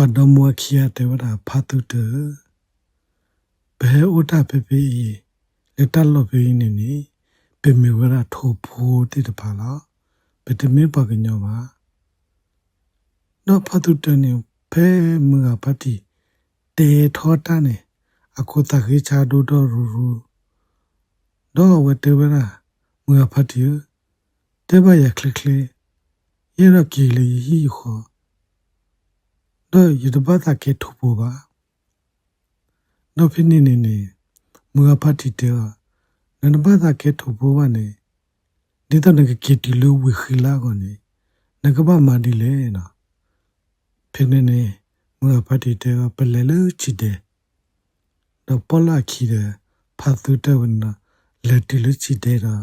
ပဒမဝခိယတေဝရာဖတုတဘဲဥတပပိလက်တလောပိနေနေပေမေဝရာထိုဖို့တိတပါလားပတမေပကညောပါနောဖတုတနေဖဲမငါပတိတေထောတနေအခုတခိချာဒုတော်ရူရူတော့ဝတေဝရာမငါဖတိတေဘရခလခလေရရကီလီဟီခော တော့ယတပတ်တာကေထုတ်ဖို့ပါတော့ဖိနေနေနေမူအဖတ်တီတဲ့နနပတ်တာကေထုတ်ဖို့ကနေဒီတော့ငကကေတီလိုဝခီလာကောနေငကပမာဒီလေနော်ဖိနေနေမူအဖတ်တီတဲ့ပလဲလူချီတဲ့တော့ပလာခီတဲ့ဖတ်သူတဲ့ဝန်လက်တီလူချီတဲ့တာ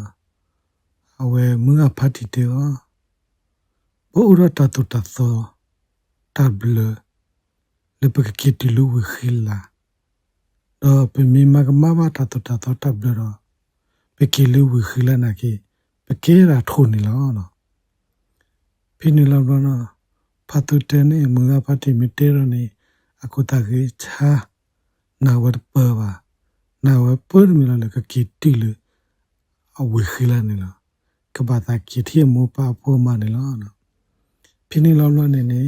အဝဲမူအဖတ်တီတဲ့ဘောရတတတသော table le pe ke ti lu wi khila do pe mi ma ka ma ba ta to ta to table ro pe ke lu wi khila na ke pe ke ra tho ni lo no phi ni lo no pha tu te ne mu ga pha ti mi te ro ni aku ta ke cha na wa pa ba na wa pu mi lo le ka ke ti lu a wi khila ni lo ka ba ta ke thi mo pa pho ma ni lo no phi ni lo lo ne ne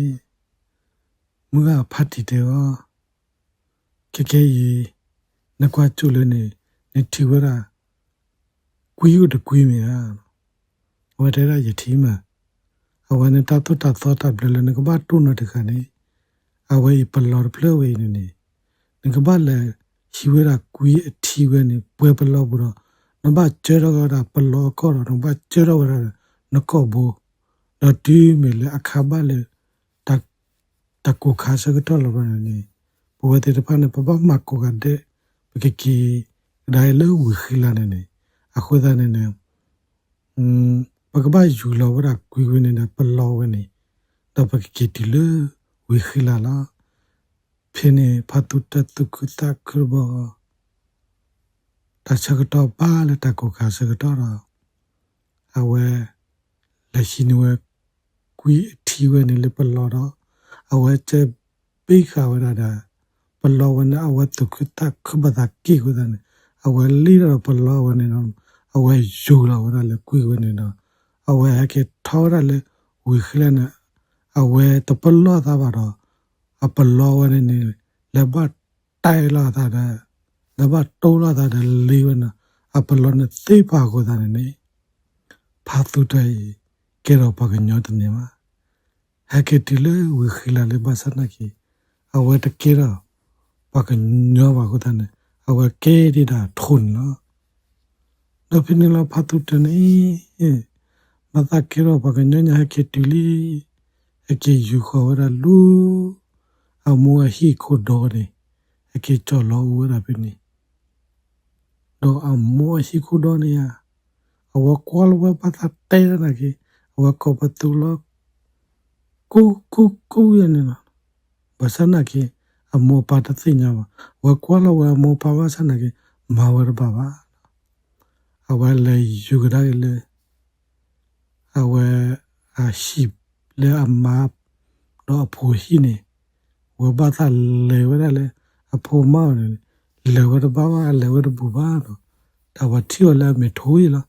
မူကဖတ်တီတယ်ကဲကဲရီနကွာကျုလည်းနေနေတီဝရာကွီယူတကွီမီယာဝဲတဲ့ရတီမအဝနတတတသောတဘလလနကဘာတုနတခနေအဝဲပလော်ပလဝဲနေနေနကဘာလေရှိဝရာကွီအတီဝဲနေပွဲပလော်ဘူးတော့နဘကျဲတော့ကပလော်ကောတော့နဘကျဲတော့ရနကောဘူးတော့ဒီမီလေအခါပါလေ တကူခါစကတော့လောရနေဘဝတေတဖာနေပပမကိုကတဲ့ပကကီဒါရလဝခီလာနေအခုဒါနေနေอืมပကပယူလောဝရကွေကွေနေပလောဝနေတော့ပကကီတီလဝခီလာလာဖိနေဖတ်တုတတုကတကရဘောတချကတော့ပါလတကူခါစကတော့အဝဲလက်ရှိနဝကွေထီဝဲနေလေပလောတော့ အဝဲချပိခါဝရတာပလောဝနအဝဲတုခတခဘတာကိခုဒန်အဝဲလီရပလောဝနေနော်အဝဲယူလာဝရလေကွေဝနေနော်အဝဲဟကေထောရလေဝီခလနအဝဲတပလောသာပါတော့အပလောဝနေနေလေဘတ်တိုင်လာတာတဲ့လေဘတ်တိုးလာတာတဲ့လီဝနအပလောနေသိပါကိုတာနေဖာသူတိုင်ကေရောပကညောတနေမှာ ဟကတိလေဝခလာလေဘာစနာကီအဝတ်ကေရာပကညောပါကိုတန်အဝကေဒီတာထွန်းနော်တော့ဖိနေလာဖတ်တူတနေမသကေရောပကညညာဟကတိလီအကေယူခေါ်ရလူအမောဟီခိုဒေါ်ရီအကေချောလောဝရပိနီတော့အမောဟီခိုဒေါ်နီယာအဝကွာလဝပတ်တဲ့နာကေအဝကောပတူလော ကိုကိုကိုရနေလားဘာစနာကေအမောပါတသိညာဝကွာလဝမောပါဝစနာကေမာဝရပါပါအဝဲလေယူကြတယ်လေအဝဲအရှိလေအမပ်တော့ဖိုဟိနေဝဘာသာလေဝရလေအဖိုမောင်းလေဝရပါပါလေဝရဘူပါတော့ဒါဝတီရလာမေထိုးရလား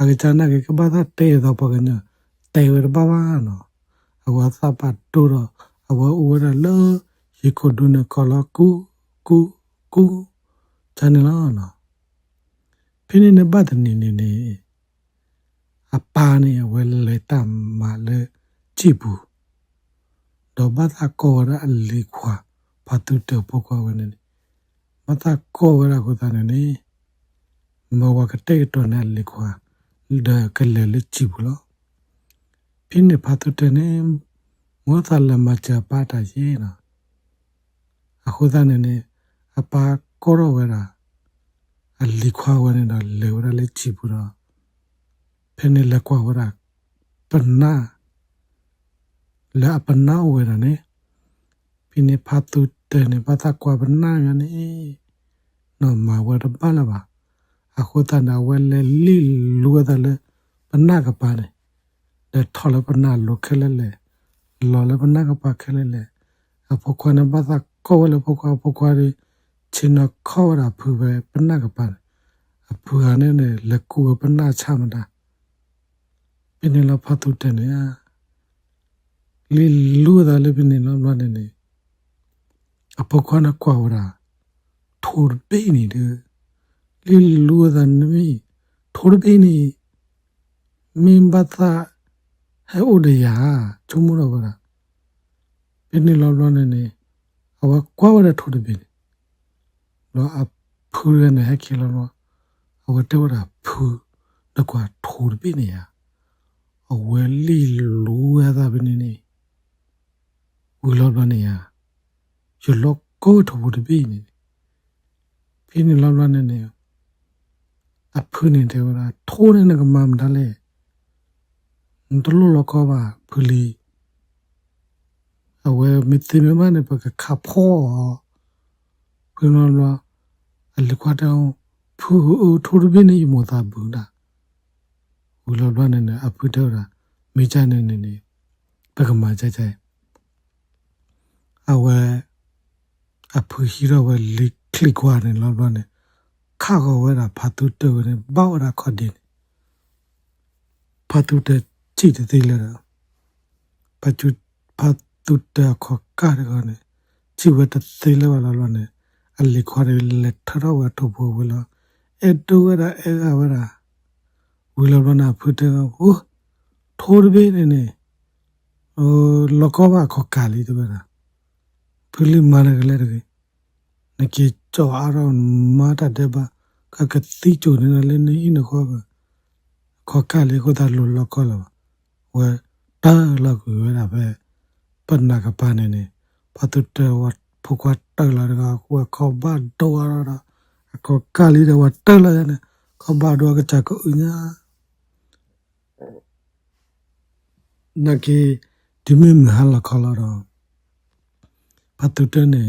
အကချာနာကေကဘာသာတဲတော့ပကညာတဲဝရပါပါနော် အဝသပတ်တူရအဝဝရလရေခုဒုနကလကူကူကူချန်လာနာဖိနေနဘတ်နေနေနေအပါနေဝဲလေတမ်မာလေကြည့်ဘူးတော့ဘာသာကောရအလီခွာဘာတူတပုတ်ကွာဝနေမသာကောရကိုတန်နေမဝကတဲ့တော့နဲ့လေခွာဒါကလေးလေးကြည့်ဘူးလို့ဖိနေဖတ်တဲ့နေ မောသလမချပါတာရေနာအခုသနေနေအပါကောရဝရာအလီခွာဝနေတော့လေဝရလေချီပူတော့ဖိနေလက်ကွာဝရာပနာလာပနာဝရနေဖိနေဖတ်တဲ့နေပတာကွာပနာရနေနော်မဝရပါလာပါအခုတနာဝဲလေလီလူရတဲ့ပနာကပါတယ်တဲ့ထော်လပနာလုခဲလဲ လဲလော်လပနာကပါခဲလဲလဲအဖခွနဘာသာကောလဖခွဖခွရီချင်နခေါ်ရာဖူပဲပနကပန်အဖူဟာနဲ့နဲ့လက်ကူပနချမတာပြင်းလဖတ်တုတဲ့နေလီလူဒါလည်းပြင်းလောလောနေနေအဖခွနကွာဝရာထိုးပေးနေတယ်လီလူဒါနမီထိုးပေးနေမင်းဘသာ ဟဲ့ဥဒယာချုံမလို့ပါပြင်းလောလောနေနေအဝကွာဝရထိုးပေးနေလောအဖူရနေဟဲ့ကီလောလောအဝတေဝရာဖူတကွာထိုးပေးနေရအဝဲလီလူရတာပြနေနေဝလောလောနေရရလောကိုထိုးပေးနေပြင်းလောလောနေနေအဖူနေတေဝရာထိုးနေကမှမတလဲ တလူလောကပါဖူလီအဝဲမတိမမနဲ့ပကခဖောဖူလောလောအလကွာတောင်းဖူထိုးပြနေမသာဘူးလားဝလောလောနေနေအဖူတော့တာမိချနေနေနေပကမာကြကြအဝဲအဖူဟီရောဝဲလီကလစ်ကွာနေလောလောနေခါကောဝဲတာဖာတူတိုနေဘောက်ရာခေါ်တယ်ဖာတူတဲ့ ကြည့်တဲ့လေလားပချူဖာတူတဲ့ခေါ်ကားကနေကြည့်ဝတ်တဲ့လေလားလောလောနေအလီခေါ်ရလက်ထရောဝတ်ထုတ်ဖို့ဝလားအဲ့တူရအဲ့ကဝရာဝီလောရနာဖုတဲ့ဟိုထိုးပေးနေနေဟိုလောကဘာခေါ်ကာလီတဲ့ဘာဖူလီမာရကလေးတွေနကေကြောအားရောမာတာတဲ့ဘာကကတိချိုနေလည်းနေင်းခေါ်ဘာခေါ်ကာလီကိုတာလောလောကလော ဝဲတာလောက်ကိုရတာပဲပနကပနေနေဖတ်တဲ့ဝတ်ဖုကွာတက်လာကကိုခေါ်ဘာတော့ရတာခေါ်ကာလီတော့တက်လာတယ်ခေါ်ဘာတော့ကချက်ကိုညာနကေဒီမင်းဟာလာခလာတော့ပတ်တူတနေ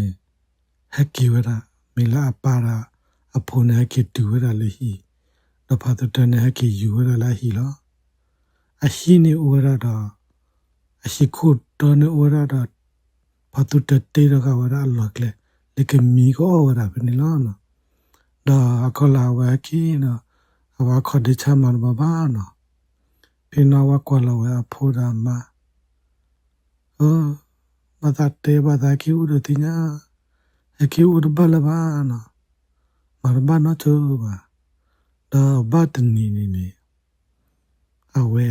ဟက်ကီဝရမီလာပါရာအဖိုနေကေတူဝရလေဟီတော့ပတ်တူတနေဟက်ကီယူဝရလာဟီလော အရှိနေဩရတာအရှိခုတော်နေဩရတာဖတ်တုတတေရကဝရအလ္လာဟ်လေလေကမီကိုဩရဘယ်နလားနော်ဒါခလာဝကီနော်အဝခဒချမန်ဘဘာနော်ဖိနာဝကလဝအဖိုရာမအောမသတေဘာသာကီဥဒတိညာအကီဥဒဘလဘာနော်မရဘာနော်ချူဘာဒါဘတ်နီနီနီ အဝဲ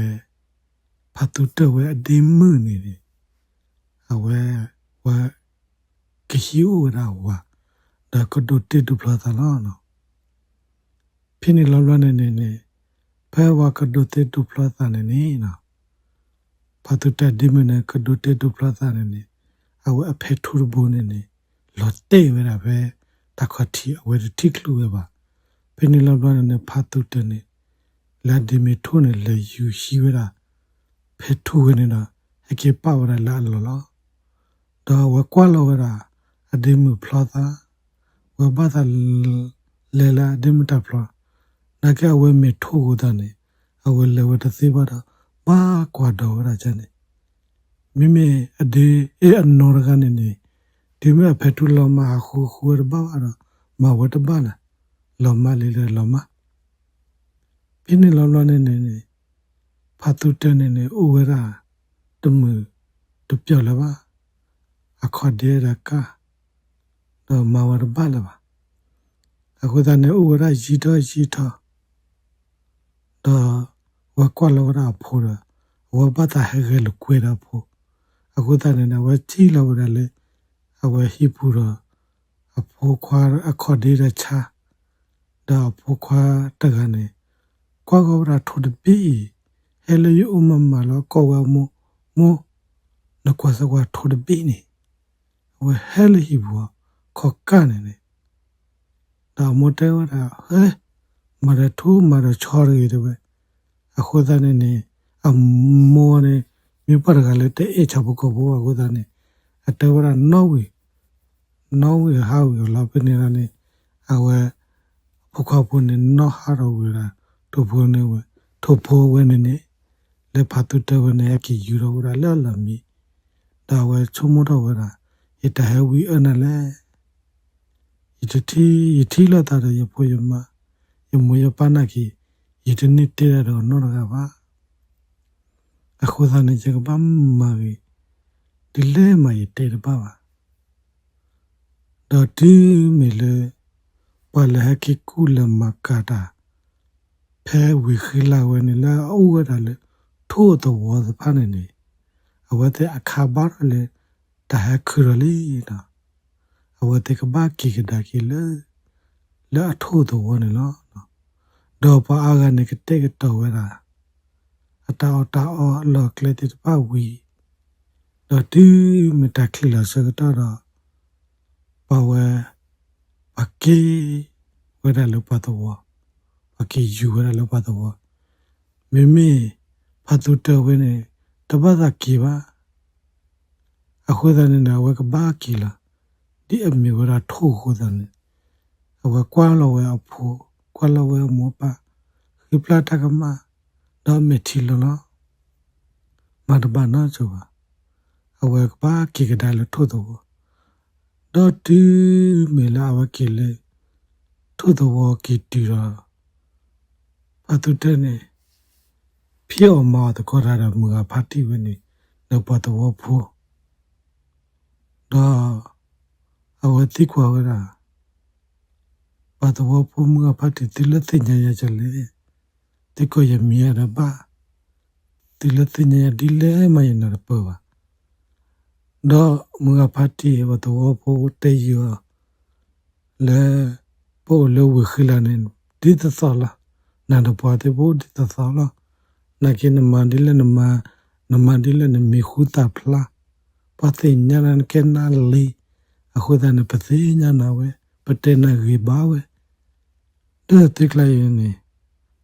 ဖတ်တူတဝဲအဒီမှုနေနေအဝဲဝါကဟီဝရာဝါဒါကဒိုတေဒူပလာသလာနော်ဖိနေလောလောနေနေနေဖဲဝါကဒိုတေဒူပလာသနေနေနော်ဖတ်တူတဒီမနေကဒိုတေဒူပလာသနေနေအဝဲအဖေထူဘုံနေနေလော်တေဝရာပဲတခတ်တီအဝဲတိကလူပဲပါဖိနေလောလောနေနေဖတ်တူတနေ လာဒီမီထုံးလေယူရှိဝရာဖေထူဝနေတာအကေပါဝရလာလောလောတော့ဝကွာလောဝရာအဒီမူဖလာသာဝဘာသာလေလာဒီမတာဖလာနာကဝဲမေထိုးတာနေအဝဲလေဝတသေးပါတော့ဘာကွာတော့ရချနေမိမိအဒီအေအနော်ရကနေနေဒီမဲ့ဖက်ထူလောမခူခူရပါတော့မဝတ်ပါလားလောမလေးလေလောမ ပြင်းနေလောလောနေနေနေဖတ်သူတနေနေဥဝရတမှုတပြောလပါအခေါ်တဲ့ရကတော့မဝရပါလပါအခုတနေဥဝရရီတော့ရီတော့တော့ဝကွာလောရဖိုးရဝဘတာဟဲကလကွေရဖိုးအခုတနေနဝချီလောရလေအဝဟိပူ ကနေကွာကောရာထိုတပီဟဲလေယုမမလောကောဝမမနကွာစကွာထိုတပီနေဝဟဲလေဟိဘောခေါကနေနေဒါမတဲဝရာဟဲမရထူမရချောရီတဲ့ပဲအခုတန်းနေအမောနေမြပရကလည်းတဲ့ချဘကောဘောအခုတန်းနေအတဝရနော်ဝီနော်ဝီဟာဝီလာပနေရနေအဝဲဖခောက်ဖို့နေနော်ဟာရဝီရာ ထိုဖိုးနေဝထိုဖိုးဝနေနေလေဖာတုတဝနေကယူရောရာလာလာမီဒါဝဲချုံမတော်ဝရာယတဟဝီအနလဲယတတိယတိလာတာရဖိုးယမယမွေပနာကီယတနိတေရတော်နော်ရကပါအခုသာနေချက်ကပမမီဒီလဲမယတေရပါပါဒါတိမီလေပလဟကိကူလမကတာ ဖဲဝီခီလာဝဲနေလာအိုဝဒါလေထို့တော်ဝါစဖာနေနေအဝတ်အခါဘာလေတဟခရလီနာအဝတ်ကဘာကီကဒါကီလေလာထို့တော်ဝနေလားတော့ပါအားကနေကတဲ့ကတော့ဝဲတာအတော်တော်အော်လော်ကလေးတပဝီတော့ဒီမတခလီလာစကတော့ပါဝဲပကေဝဲတယ်လို့ပါတော့ တော့ပကေယူဝဲတယ်လို့ပတ်တော့မိမိဖတ်သူတော်ဝဲနေတပတ်သာကေပါအခုသာနေတာဝကဘာကီလာဒီအမေဝရထိုးခုသာနေအဝကွာလောဝဲအဖိုးကွာလောဝဲမောပါခိပလာတကမတော့မထီလောနော်မတဘာနာချောအဝကဘာကီကဒါလထိုးတော့တော့တီမေလာဝကီလေထိုးတော့ကီတီရာ အတုတဲ့နေဖြောမောတခေါ်ရတာမူအဖတ်တိဝနေတော့ပတ်တော့ဖို့တော့အဝတိကွာဝရာဘာတော့ဖုံမကဖတ်တိလသိညာရချလေတိကိုရမီရပါတိလသိညာဒီလေမယနာပပါတော့မကဖတ်တိဘာတော့ဖို့တေရလေပို့လို့ဝခလာနေဒီသသလာ နာတော့ပါတဲ့ဘို့ဒီသသလာနာကိနမဒီလနမနမဒီလနမီခုတာဖလားပသိညာနကနာလီအခုဒနပသိညာနာဝဲပတေနဂေဘာဝဲတဲ့တိကလိုက်ရင်နေ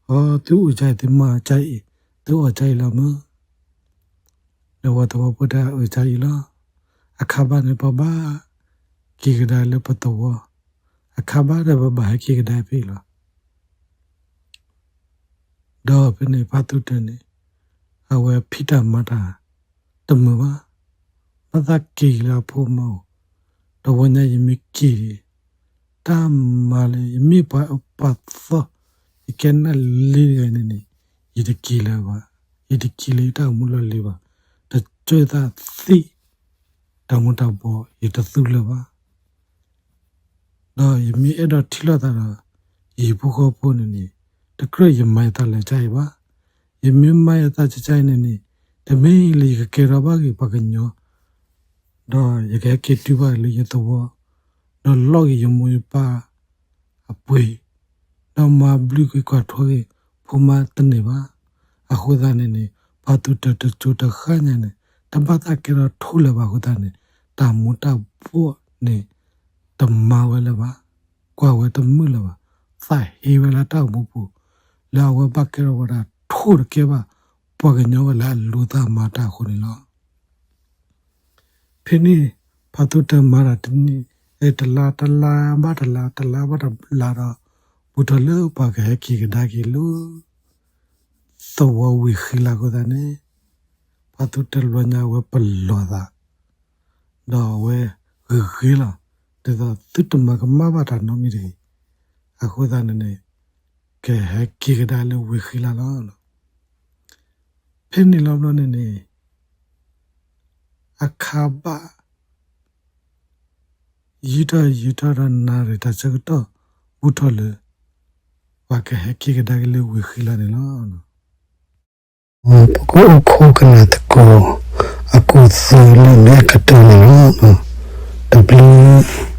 ဟောသူ့အကြိုက်ဒီမှာကြိုက်သူ့အကြိုက်လာမလောတော့ပဒအကြိုက်လာအခါဘာနေပဘာကိကဒါလပတော့အခါဘာရဘဘာကိကဒါပြီလား တော့ပြနေပါတုတနေအဝဲဖိတမတာတမပါပဒကီလာဖို့မောတဝညယမိကီတမ်မာလေယမိပါပတ်သောဤကနလီရနေနေဤတကီလာပါဤတကီလေတောက်မူလလေးပါတကျွေးသာသိတောင်းမတောက်ပေါ်ဤတသုလပါတော့ယမိအဲ့တော့ထိလာတာဤဘုခောဖို့နေနေ တကရယမိုင်တလည်းကြိုက်ပါယမိမိုင်တာကြိုက်နေနေတမင်းလီကကေရပါကပကညောတော့ရကဲကေတူပါလေရတော့တော့လော့ရမွေပါအပွေတော့မဘလူကကွာထွေးဖူမတနေပါအခုသာနေနေဘာတူတတချူတခါညာနေတပတ်တာကေရထိုးလပါခုသာနေတာမူတာဖို့နေတမဝဲလပါကွာဝဲတမှုလပါဖိုင်ဟေဝလာတောက်မှုပူ လာဝဘကေရဝရာထိုးကေပါပကညောလာလူသားမာတာခုနေလောဖိနီဖတ်တုတမာရတနီအဲတလာတလာဘာတလာတလာဘာတလာတော့ဘုဒ္ဓလေပါကဟကီကဒါကီလူသောဝဝီခီလာကိုဒနေဖတ်တုတလဝညာဝပလောသာတော့ဝဲခီလာတဲ့တော့တုတမကမဘာတာနော်မီဒီအခုဒါနေ ကဲဟကီကဒါလေဝီခီလာလောဖိနီလောလောနေနေအခါပါယီတာယီတာရနာရတာချက်တော့ဘူထလေဝါကဟကိကဒါကလေးဝီခီလာနေလားပကိုခိုကနာတကိုအခုသလနဲ့ကတနေလို့ W